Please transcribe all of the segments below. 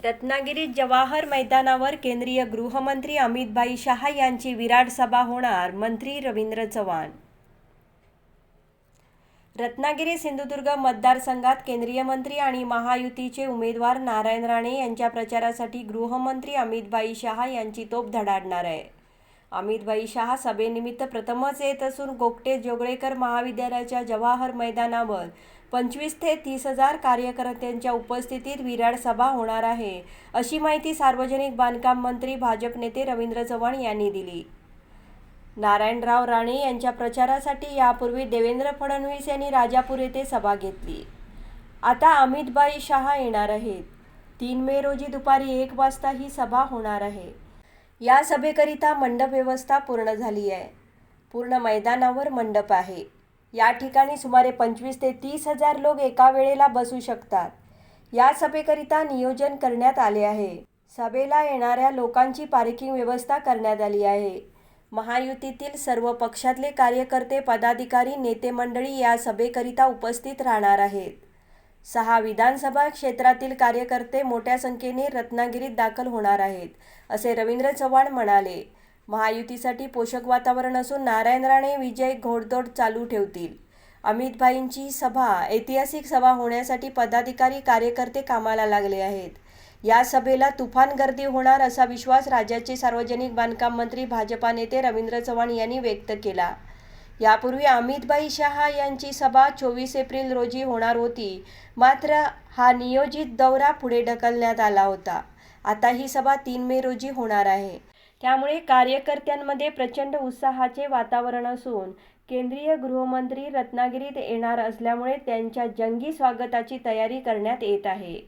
रत्नागिरीत जवाहर मैदानावर केंद्रीय गृहमंत्री अमितभाई शहा यांची विराट सभा होणार मंत्री रवींद्र चव्हाण. रत्नागिरी सिंधुदुर्ग मतदारसंघात केंद्रीय मंत्री आणि महायुतीचे उमेदवार नारायण राणे यांच्या प्रचारासाठी गृहमंत्री अमितभाई शहा यांची तोप धडाडणार आहे. अमितभाई शहा सभेनिमित्त प्रथमच येत असून गोगटे जोगळेकर महाविद्यालयाच्या जवाहर मैदानावर पंचवीस ते तीस हजार कार्यकर्त्यांच्या उपस्थितीत विराट सभा होणार आहे अशी माहिती सार्वजनिक बांधकाम मंत्री भाजप नेते रवींद्र चव्हाण यांनी दिली. नारायणराव राणे यांच्या प्रचारासाठी यापूर्वी देवेंद्र फडणवीस यांनी राजापूर येथे सभा घेतली. आता अमितबाई शहा येणार आहेत. तीन मे रोजी दुपारी एक वाजता ही सभा होणार आहे. या सभेकरिता मंडप व्यवस्था पूर्ण झाली आहे. पूर्ण मैदानावर मंडप आहे. या ठिकाणी सुमारे पंचवीस ते तीस हजार लोक एका वेळेला बसू शकतात. या सभेकरिता नियोजन करण्यात आले आहे. सभेला येणाऱ्या लोकांची पार्किंग व्यवस्था करण्यात आली आहे. महायुतीतील सर्व पक्षातले कार्यकर्ते पदाधिकारी नेते मंडळी या सभेकरिता उपस्थित राहणार आहेत. सहा विधानसभा क्षेत्रातील कार्यकर्ते मोठ्या संख्येने रत्नागिरीत दाखल होणार आहेत असे रवींद्र चव्हाण म्हणाले. महायुतीसाठी पोषक वातावरण असून नारायण राणे विजय घोडदौड चालू ठेवतील. अमितभाईंची सभा ऐतिहासिक सभा होण्यासाठी पदाधिकारी कार्यकर्ते कामाला लागले आहेत. या सभेला तुफान गर्दी होणार असा विश्वास राज्याचे सार्वजनिक बांधकाम मंत्री भाजपा नेते रवींद्र चव्हाण यांनी व्यक्त केला. यापूर्वी अमितभाई शहा यांची सभा चोवीस एप्रिल रोजी होणार होती. मात्र हा नियोजित दौरा पुढे ढकलण्यात आला होता. आता ही सभा तीन मे रोजी होणार आहे. त्यामुळे कार्यकर्त्यांमध्ये प्रचंड उत्साहाचे वातावरण असून केंद्रीय गृहमंत्री रत्नागिरीत येणार असल्यामुळे त्यांच्या जंगी स्वागताची तयारी करण्यात येत आहे.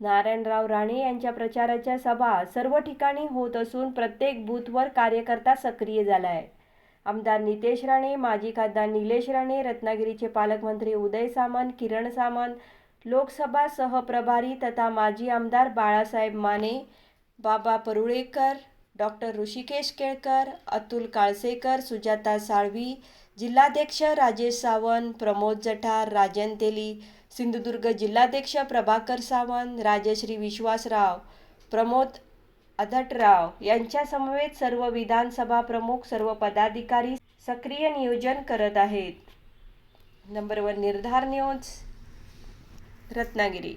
नारायणराव राणे यांच्या प्रचाराच्या सभा सर्व ठिकाणी होत असून प्रत्येक बूथवर कार्यकर्ता सक्रिय झाला आहे आमदार नितेश राणे माजी खासदार निलेश राणे रत्नागिरीचे पालकमंत्री उदय सामंत किरण सामंत लोकसभा सहप्रभारी तथा माजी आमदार बाळासाहेब माने बाबा परुळेकर डॉक्टर ऋषिकेश केळकर अतुल काळसेकर सुजाता साळवी जिल्हाध्यक्ष राजेश सावंत प्रमोद जठार राजन तेली सिंधुदुर्ग जिल्हाध्यक्ष प्रभाकर सावंत राजश्री विश्वासराव प्रमोद अधटराव यांच्यासमवेत सर्व विधानसभा प्रमुख सर्व पदाधिकारी सक्रिय नियोजन करत आहेत. Number one Nirdhar news Ratnagiri.